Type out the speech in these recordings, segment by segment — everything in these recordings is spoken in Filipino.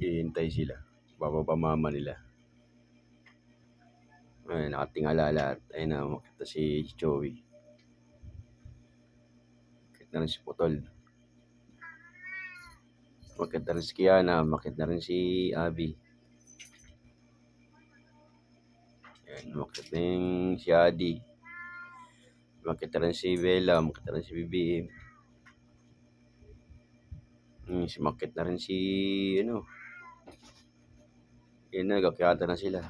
Hihintay sila. Bababa mama nila. Ayun, nakatingala lahat. Ayun na, makita si Joey. Makita rin si Putol. Makita rin si Kiana. Makita rin si Abby. Ayun, makita rin si Adi. Makita rin si Bella. Makita rin si BBM. Hmm, si Makit na rin si, ano, yun na, nagkakyata na sila.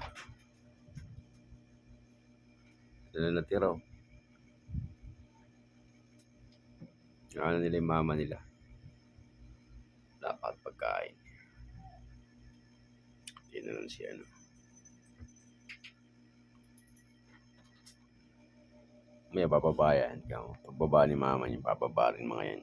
Ito na natira. oh. Ano nila yung mama nila. Dapat pagkain. Yun na lang si ano. May bababa yan. Pagbaba ni mama niya, bababa rin mga yan.